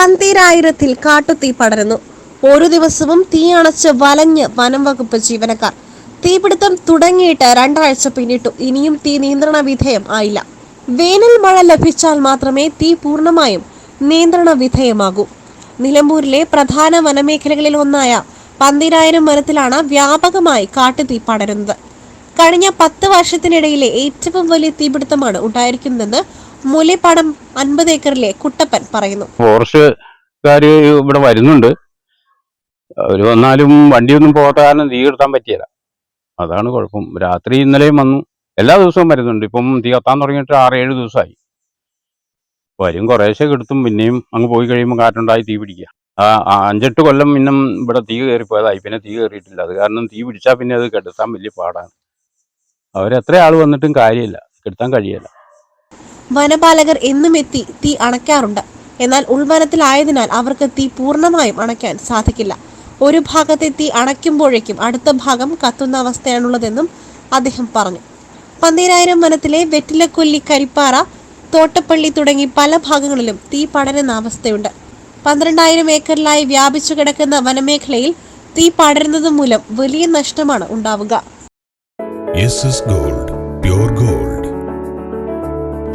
പന്തീരായിരത്തിൽ കാട്ടുതീ പടരുന്നു. ഒരു ദിവസവും തീ അണച്ച് വലഞ്ഞ് വനം വകുപ്പ് ജീവനക്കാർ. തീപിടുത്തം തുടങ്ങിയിട്ട് രണ്ടാഴ്ച പിന്നിട്ടു. ഇനിയും തീ നിയന്ത്രണ വിധേയം ആയില്ല. വേനൽ മഴ ലഭിച്ചാൽ മാത്രമേ തീ പൂർണമായും നിയന്ത്രണ വിധേയമാകൂ. നിലമ്പൂരിലെ പ്രധാന വനമേഖലകളിൽ ഒന്നായ പന്തിരായിരം വനത്തിലാണ് വ്യാപകമായി കാട്ടുതീ പടരുന്നത്. കഴിഞ്ഞ പത്ത് വർഷത്തിനിടയിലെ ഏറ്റവും വലിയ തീപിടുത്തമാണ് ഉണ്ടായിരിക്കുന്നതെന്ന് മൂലേപ്പാടം അൻപത് ഏക്കറിലെ കുട്ടപ്പൻ പറയുന്നു. ഫോറസ്റ്റുകാര് ഇവിടെ വരുന്നുണ്ട്. അവർ വന്നാലും വണ്ടിയൊന്നും പോകാത്ത കാരണം തീ കെടുത്താൻ പറ്റിയല്ല. അതാണ് കുഴപ്പം. രാത്രി ഇന്നലെയും വന്നു. എല്ലാ ദിവസവും വരുന്നുണ്ട്. ഇപ്പം തീ കത്താൻ തുടങ്ങിയിട്ട് ഏഴ് ദിവസമായി. വരും. കുറേശ്ശെ കെടുത്തും. പിന്നെയും അങ്ങ് പോയി കഴിയുമ്പോൾ കാറ്റുണ്ടായി തീ പിടിക്കുക. ആ ആ അഞ്ചെട്ട് കൊല്ലം പിന്നെ ഇവിടെ തീ കയറിപ്പോയതായി. പിന്നെ തീ കയറിയിട്ടില്ല. അത് കാരണം തീ പിടിച്ചാൽ പിന്നെ അത് കെടുത്താൻ വലിയ പാടാണ്. അവരെത്ര ആൾ വന്നിട്ടും കാര്യമില്ല. കെടുത്താൻ കഴിയില്ല. വനപാലകർ എന്നും എത്തി തീ അണയ്ക്കാറുണ്ട്. എന്നാൽ ഉൾവനത്തിലായതിനാൽ അവർക്ക് തീ പൂർണമായും അണയ്ക്കാൻ സാധിക്കില്ല. ഒരു ഭാഗത്തെ തീ അണയ്ക്കുമ്പോഴേക്കും അടുത്ത ഭാഗം കത്തുന്ന അവസ്ഥയാണുള്ളതെന്നും അദ്ദേഹം പറഞ്ഞു. പന്തീരായിരം വനത്തിലെ വെറ്റിലക്കൊല്ലി കരിപ്പാറ തോട്ടപ്പള്ളി തുടങ്ങി പല ഭാഗങ്ങളിലും തീ പടരുന്ന അവസ്ഥയുണ്ട്. പന്ത്രണ്ടായിരം ഏക്കറിലായി വ്യാപിച്ചു കിടക്കുന്ന വനമേഖലയിൽ തീ പടരുന്നത് മൂലം വലിയ നഷ്ടമാണ് ഉണ്ടാവുക. Gold pure gold